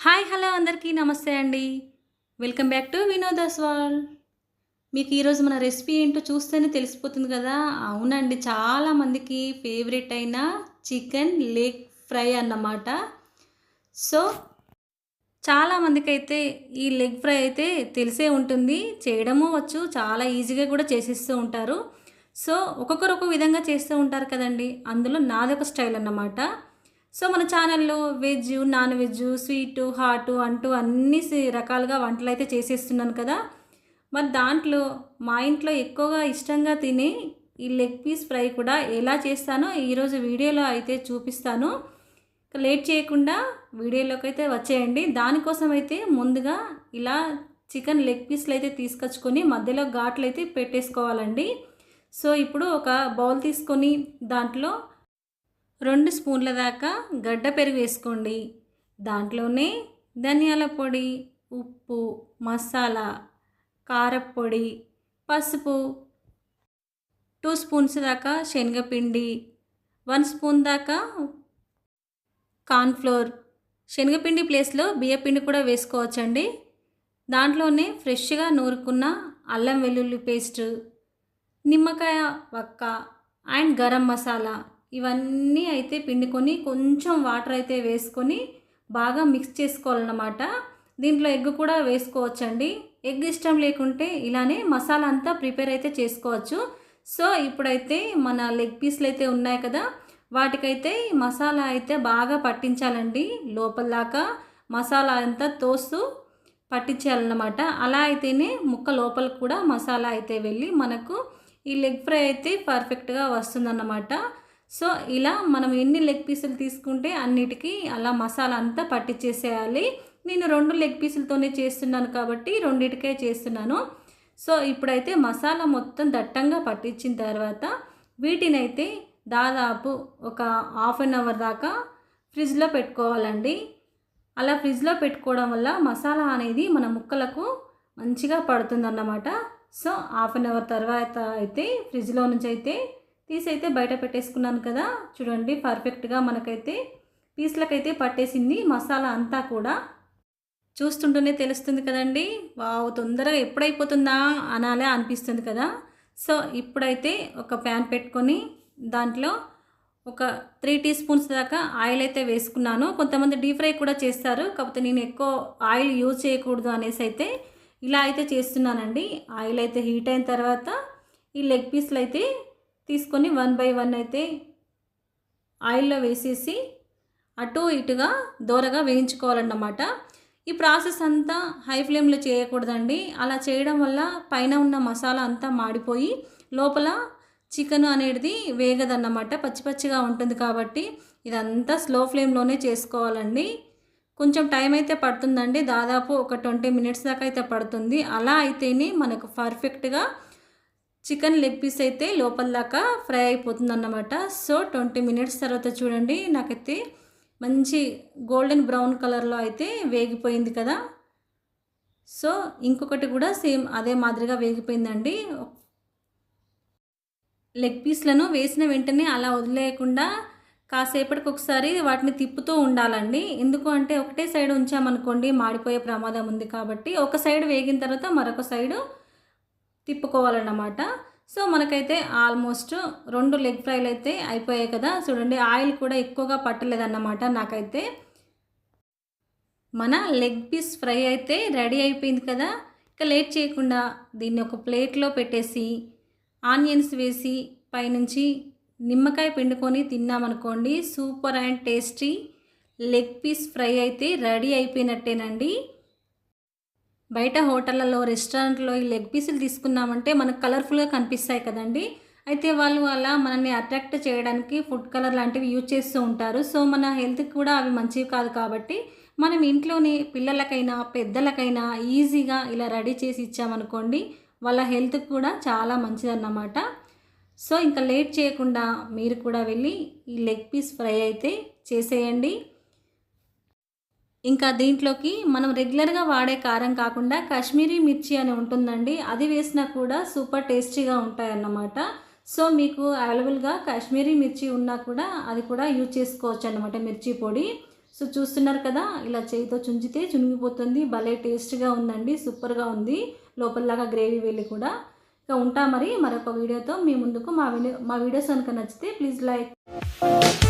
Hi hello అందరికీ నమస్తే అండి. Welcome back to Vinoda's wall మీకు ఈరోజు మన రెసిపీ ఏంటో చూస్తేనే తెలిసిపోతుంది కదా? అవునండి చాలామందికి ఫేవరెట్ అయిన చికెన్ లెగ్ ఫ్రై అన్నమాట. సో చాలామందికి అయితే ఈ లెగ్ ఫ్రై అయితే తెలిసే ఉంటుంది. చేయడము వచ్చు చాలా ఈజీగా కూడా చేసేస్తూ ఉంటారు. సో ఒక్కొక్కరు ఒక్కొక్క విధంగా చేస్తూ ఉంటారు కదండి. అందులో నాదొక స్టైల్ అన్నమాట. సో మన ఛానల్లో veg non veg sweet hot అంటూ అన్ని రకాలుగా వంటలు అయితే చేసేస్తున్నాను కదా. మరి దాంట్లో మా ఇంట్లో ఎక్కువగా ఇష్టంగా తినే ఈ లెగ్ పీస్ ఫ్రై కూడా ఎలా చేస్తానో ఈరోజు వీడియోలో అయితే చూపిస్తాను. లేట్ చేయకుండా వీడియోలోకి అయితే వచ్చేయండి. దానికోసం అయితే ముందుగా ఇలా చికెన్ లెగ్ పీస్లు అయితే తీసుకొచ్చుకొని మధ్యలో ఘాట్లు అయితే పెట్టేసుకోవాలండి. సో ఇప్పుడు ఒక బౌల్ తీసుకొని దాంట్లో రెండు స్పూన్ల దాకా గడ్డ పెరుగు వేసుకోండి. దాంట్లోనే ధనియాల పొడి ఉప్పు మసాలా కారప్పొడి పసుపు టూ స్పూన్స్ దాకా శనగపిండి వన్ స్పూన్ దాకా కార్న్ఫ్లోర్. శనగపిండి ప్లేస్లో బియ్యపిండి కూడా వేసుకోవచ్చండి. దాంట్లోనే ఫ్రెష్గా నూరుకున్న అల్లం వెల్లుల్లి పేస్ట్ నిమ్మకాయ వక్క అండ్ గరం మసాలా. ఇవన్నీ అయితే పిండుకొని కొంచెం వాటర్ అయితే వేసుకొని బాగా మిక్స్ చేసుకోవాలన్నమాట. దీంట్లో ఎగ్ కూడా వేసుకోవచ్చండి. ఎగ్ ఇష్టం లేకుంటే ఇలానే మసాలా అంతా ప్రిపేర్ అయితే చేసుకోవచ్చు. సో ఇప్పుడైతే మన లెగ్ పీస్లు అయితే ఉన్నాయి కదా వాటికైతే మసాలా అయితే బాగా పట్టించాలండి. లోపల దాకా మసాలా అంతా తోస్తూ పట్టించాలన్నమాట. అలా అయితేనే ముక్క లోపల కూడా మసాలా అయితే వెళ్ళి మనకు ఈ లెగ్ ఫ్రై అయితే పర్ఫెక్ట్గా వస్తుందన్నమాట. సో ఇలా మనం ఎన్ని లెగ్ పీసులు తీసుకుంటే అన్నిటికీ అలా మసాలా అంతా పట్టించేసేయాలి నేను రెండు లెగ్ పీసులతోనే చేస్తున్నాను కాబట్టి రెండిటికే చేస్తున్నాను. సో ఇప్పుడైతే మసాలా మొత్తం దట్టంగా పట్టించిన తర్వాత వీటినైతే దాదాపు ఒక హాఫ్ అన్ అవర్ దాకా ఫ్రిడ్జ్లో పెట్టుకోవాలండి. అలా ఫ్రిడ్జ్లో పెట్టుకోవడం వల్ల మసాలా అనేది మన ముక్కలకు మంచిగా పడుతుందన్నమాట. సో హాఫ్ అన్ అవర్ తర్వాత అయితే ఫ్రిడ్జ్లో నుంచి అయితే తీసి అయితే బయట పెట్టేసుకున్నాను కదా. చూడండి పర్ఫెక్ట్గా మనకైతే పీస్లకైతే పట్టేసింది మసాలా అంతా కూడా. చూస్తుంటేనే తెలుస్తుంది కదండి. వావ్ తొందరగా ఎప్పుడైపోతుందా అనాలే అనిపిస్తుంది కదా. సో ఇప్పుడైతే ఒక ప్యాన్ పెట్టుకొని దాంట్లో ఒక త్రీ టీ స్పూన్స్ దాకా ఆయిల్ అయితే వేసుకున్నాను. కొంతమంది డీప్ ఫ్రై కూడా చేస్తారు. కాకపోతే నేను ఎక్కువ ఆయిల్ యూజ్ చేయకూడదు అనేసి అయితే ఇలా అయితే చేస్తున్నానండి. ఆయిల్ అయితే హీట్ అయిన తర్వాత ఈ లెగ్ పీస్లు అయితే తీసుకొని వన్ బై వన్ అయితే ఆయిల్లో వేసేసి అటు ఇటుగా దోరగా వేయించుకోవాలన్నమాట. ఈ ప్రాసెస్ అంతా హై ఫ్లేమ్లో చేయకూడదండి. అలా చేయడం వల్ల పైన ఉన్న మసాలా అంతా మాడిపోయి లోపల చికెన్ అనేది వేగదన్నమాట. పచ్చి పచ్చిగా ఉంటుంది కాబట్టి ఇదంతా స్లో ఫ్లేమ్లోనే చేసుకోవాలండి. కొంచెం టైం అయితే పడుతుందండి. దాదాపు ఒక ట్వంటీ మినిట్స్ దాకా అయితే పడుతుంది. అలా అయితేనే మనకు పర్ఫెక్ట్గా చికెన్ లెగ్ పీస్ అయితే లోపల దాకా ఫ్రై అయిపోతుంది అన్నమాట సో ట్వంటీ మినిట్స్ తర్వాత చూడండి నాకైతే మంచి గోల్డెన్ బ్రౌన్ కలర్లో అయితే వేగిపోయింది కదా. సో ఇంకొకటి కూడా సేమ్ అదే మాదిరిగా వేగిపోయిందండి. లెగ్ పీస్లను వేసిన వెంటనే అలా వదిలేయకుండా కాసేపటికి ఒకసారి వాటిని తిప్పుతూ ఉండాలండి. ఎందుకు అంటే ఒకటే సైడ్ ఉంచామనుకోండి మాడిపోయే ప్రమాదం ఉంది కాబట్టి ఒక సైడ్ వేగిన తర్వాత మరొక సైడు తిప్పుకోవాలన్నమాట. సో మనకైతే ఆల్మోస్ట్ రెండు లెగ్ ఫ్రైలు అయితే అయిపోయాయి కదా. చూడండి ఆయిల్ కూడా ఎక్కువగా పట్టలేదన్నమాట నాకైతే. మన లెగ్ పీస్ ఫ్రై అయితే రెడీ అయిపోయింది కదా. ఇక లేట్ చేయకుండా దీన్ని ఒక ప్లేట్లో పెట్టేసి ఆనియన్స్ వేసి పైనుంచి నిమ్మకాయ పిండుకొని తిన్నామనుకోండి super and tasty leg piece fry అయితే రెడీ అయిపోయినట్టేనండి. బయట హోటళ్ళలో రెస్టారెంట్లో ఈ లెగ్ పీసులు తీసుకున్నామంటే మనకు కలర్ఫుల్గా కనిపిస్తాయి కదండి. అయితే వాళ్ళు అలా మనల్ని అట్రాక్ట్ చేయడానికి ఫుడ్ కలర్ లాంటివి యూజ్ చేస్తూ ఉంటారు. సో మన హెల్త్కి కూడా అవి మంచివి కాదు కాబట్టి మనం ఇంట్లోనే పిల్లలకైనా పెద్దలకైనా ఈజీగా ఇలా రెడీ చేసి ఇచ్చామనుకోండి వాళ్ళ హెల్త్కి కూడా చాలా మంచిదన్నమాట. సో ఇంకా లేట్ చేయకుండా మీరు కూడా వెళ్ళి ఈ లెగ్ పీస్ ఫ్రై అయితే చేసేయండి. ఇంకా దీంట్లోకి మనం రెగ్యులర్గా వాడే కారం కాకుండా కాశ్మీరీ మిర్చి అని ఉంటుందండి. అది వేసినా కూడా సూపర్ టేస్టీగా ఉంటాయన్నమాట. సో మీకు అవైలబుల్గా కాశ్మీరీ మిర్చి ఉన్నా కూడా అది కూడా యూజ్ చేసుకోవచ్చు అన్నమాట మిర్చి పొడి. సో చూస్తున్నారు కదా ఇలా చేయితో చుంచితే చునిగిపోతుంది. భలే టేస్ట్గా ఉందండి సూపర్గా ఉంది. లోపలలాగా గ్రేవీ వెళ్ళి కూడా. ఇక ఉంటా మరి మరొక వీడియోతో మీ ముందుకు మా వీడియో మా వీడియోస్ కనుక నచ్చితే ప్లీజ్ లైక్